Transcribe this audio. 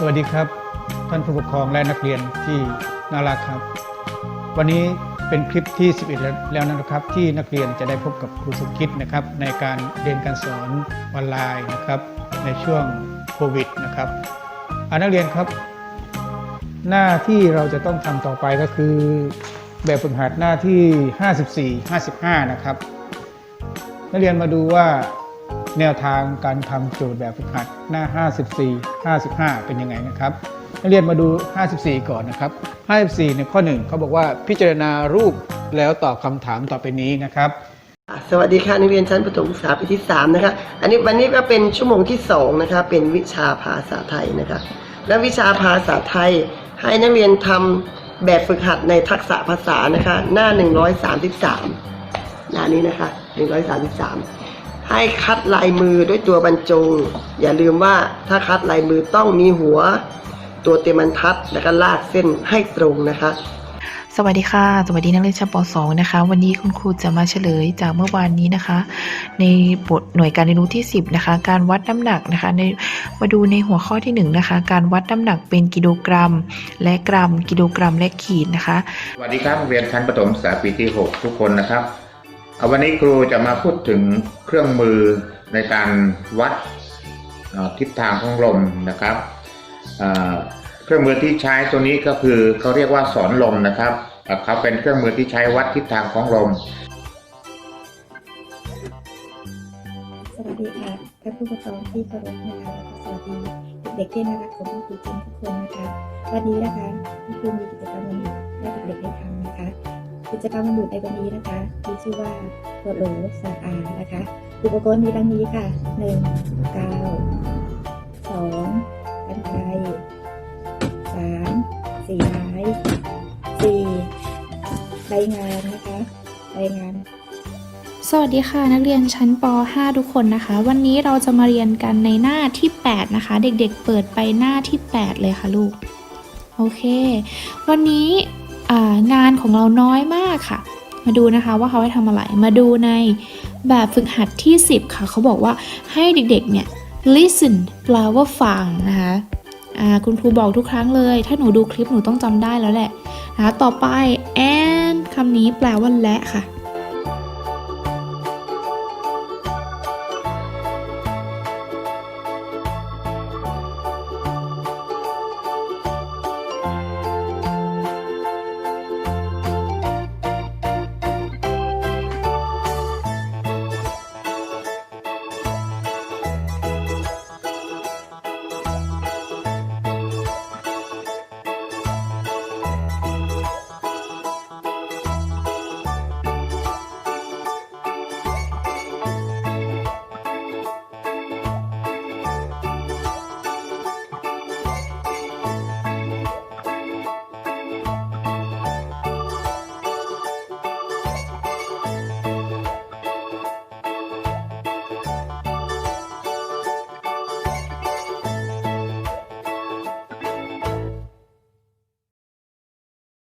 สวัสดีครับ ท่านผู้ปกครองและนักเรียนที่น่ารักครับ วันนี้เป็นคลิปที่ 11แล้วแล้วนะครับ ที่นักเรียนจะได้พบกับครูสมคิดนะครับ ในการเรียนการสอนออนไลน์นะครับ ในช่วงโควิดนะครับอานักเรียนครับ หน้าที่เราจะต้องทำต่อไปก็คือ แบบฝึกหัดหน้าที่ 54 55 นะครับ นักเรียนมาดูว่า แนวทางการทำโจทย์แบบฝึกหัดหน้า 54 55 เป็นยังไงนะครับนักเรียนมาดู 54 ก่อนนะครับ 54ในข้อ 1เขาบอกว่าพิจารณารูปแล้วตอบคำถามต่อไปนี้นะครับ สวัสดีค่ะนักเรียนชั้นประถมศึกษาปีที่ 3 นะคะ อันนี้วันนี้ก็เป็นชั่วโมงที่ 2 นะคะ เป็นวิชาภาษาไทยนะคะ และวิชาภาษาไทยให้นักเรียนทำแบบฝึกหัดในทักษะภาษานะคะ หน้า 133 หน้านี้นะคะ 133 ให้คัดลายมือด้วยตัวบรรจง อย่าลืมว่าถ้าคัดลายมือต้องมีหัว ตัวเต็มบรรทัดแล้วก็ลากเส้นให้ตรงนะคะสวัสดีค่ะ สวัสดีนักเรียนชั้นป .2 นะคะ วันนี้คุณครูจะมาเฉลยจากเมื่อวานนี้นะคะ ในบทหน่วยการเรียนรู้ที่ 10 นะคะ การวัดน้ำหนักนะคะในมาดูในหัวข้อที่ 1 นะคะ การวัดน้ำหนักเป็นกิโลกรัม และกรัม กิโลกรัมและขีดนะคะ สวัสดีครับนักเรียนชั้นประถมศึกษาปีที่ 6 ทุกคนนะครับเอา วันนี้ครูจะมาพูดถึงเครื่องมือในการวัดทิศทางของลมนะครับเครื่องมือที่ใช้ตัวนี้ก็คือเขาเรียกว่าสอนลมนะครับเขาเป็นเครื่องมือที่ใช้วัดทิศทางของลม สวัสดีค่ะท่านผู้ปกครองที่เคารพนะคะแล้วก็สวัสดีเด็กๆที่น่ารักของคุณครูจริงทุกคนนะคะวันนี้นะคะคุณครูมีกิจกรรมวันหยุดให้เด็กๆได้ทำนะคะ กิจกรรมวันหยุดในวันนี้นะคะมีชื่อว่าโหลสาอานะคะ อุปกรณ์มีดังนี้ค่ะหนึ่งกาวสองกันไกรสามสีไม้สี่ใบงานนะคะใบงานสวัสดีค่ะ นักเรียนชั้นป .5 ทุกคนนะคะ วันนี้เราจะมาเรียนกันในหน้าที่ 8 นะคะ เด็กๆเปิดไปหน้าที่ 8 เลยค่ะลูก โอเค วันนี้ งานของเราน้อยมากค่ะ มาดูนะคะว่าเขาให้ทำอะไร มาดูในแบบฝึกหัดที่ 10 ค่ะ เขาบอกว่าให้เด็กๆเนี่ย listen แปลว่าฟังนะคะคุณครูบอกทุกครั้งเลย ถ้าหนูดูคลิปหนูต้องจำได้แล้วแหละนะะต่อไป and คำนี้แปลว่าและค่ะ